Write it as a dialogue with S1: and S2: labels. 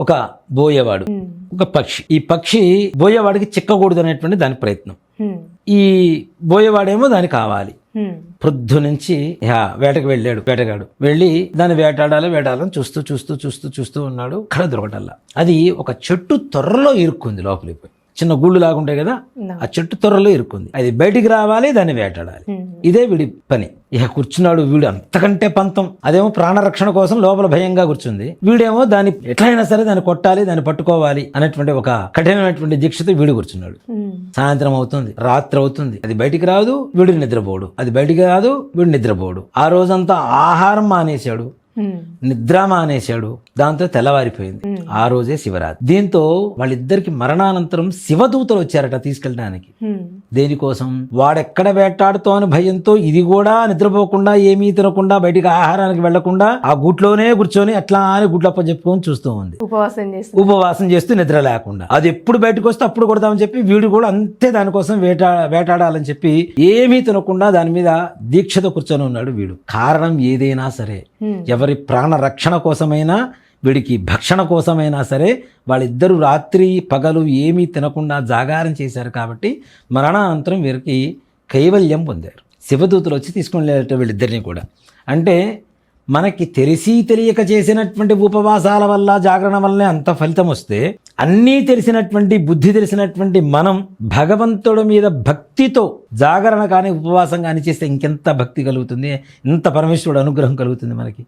S1: ఒక బోయేవాడు ఒక పక్షి. ఈ పక్షి బోయేవాడికి చిక్కకూడదు అనేటువంటి దాని ప్రయత్నం. ఈ బోయేవాడేమో దానికి కావాలి. ప్రొద్దు నుంచి వేటకు వెళ్ళాడు వేటగాడు. వెళ్ళి దాన్ని వేటాడాలి వేటాడాలని చూస్తూ చూస్తూ చూస్తూ చూస్తూ ఉన్నాడు. అక్కడ దొరకటల్లా అది ఒక చెట్టు తొర్రలో ఇరుక్కుంది లోపలికి. పోయి చిన్న గూళ్ళు లాగుంటాయి కదా. ఆ చెట్టు తొర్రలో ఇరుక్కుంది. అది బయటికి రావాలి దాన్ని వేటాడాలి. ఇదే వీడి పని. ఇక కూర్చున్నాడు వీడు అంతకంటే పంతం. అదేమో ప్రాణరక్షణ కోసం లోపల భయంగా కూర్చుంది. వీడేమో దాన్ని ఎట్లయినా సరే దాన్ని కొట్టాలి దాన్ని పట్టుకోవాలి అనేటువంటి ఒక కఠినమైనటువంటి దీక్షతో వీడు కూర్చున్నాడు. సాయంత్రం అవుతుంది రాత్రి అవుతుంది. అది బయటికి రాదు వీడు నిద్రపోడు. అది బయటికి రాదు వీడు నిద్రపోడు. ఆ రోజంతా ఆహారం మానేశాడు. నిద్ర మానేశాడు దాంతో తెల్లవారిపోయింది. ఆ రోజే శివరాత్రి. దీంతో వాళ్ళిద్దరికి మరణానంతరం శివదూతలు వచ్చారట తీసుకెళ్ళడానికి. దేనికోసం? వాడెక్కడ వేటాడుతో అని భయంతో ఇది కూడా నిద్రపోకుండా ఏమీ తినకుండా బయటికి ఆహారానికి వెళ్ళకుండా ఆ గుట్లోనే కూర్చొని అట్లా అని గుడ్లప్ప చెప్పుకొని చూస్తూ ఉంది.
S2: ఉపవాసం చేస్తూ.
S1: ఉపవాసం చేస్తూ నిద్ర లేకుండా. అది ఎప్పుడు బయటకు వస్తే అప్పుడు కొడతామని చెప్పి వీడు కూడా అంతే దానికోసం వేటా వేటాడాలని చెప్పి ఏమీ తినకుండా దాని మీద దీక్షతో కూర్చొని ఉన్నాడు వీడు. కారణం ఏదైనా సరే.
S2: హ్మ్.
S1: ఎవరి ప్రాణ రక్షణ కోసమైనా వీడికి భక్షణ కోసమైనా సరే వాళ్ళిద్దరూ రాత్రి పగలు ఏమీ తినకుండా జాగారం చేశారు కాబట్టి మరణానంతరం వీరికి కైవల్యం పొందారు. శివదూతలు వచ్చి తీసుకుని వెళ్ళేట వీళ్ళిద్దరిని కూడా. అంటే మనకి తెలిసి తెలియక చేసినటువంటి ఉపవాసాల వల్ల జాగరణ వల్లనే అంత ఫలితం వస్తే అన్నీ తెలిసినటువంటి బుద్ధి తెలిసినటువంటి మనం భగవంతుడి మీద భక్తితో జాగరణ కానీ ఉపవాసం కానీ చేస్తే ఇంకెంత భక్తి కలుగుతుంది ఇంత పరమేశ్వరుడు అనుగ్రహం కలుగుతుంది మనకి.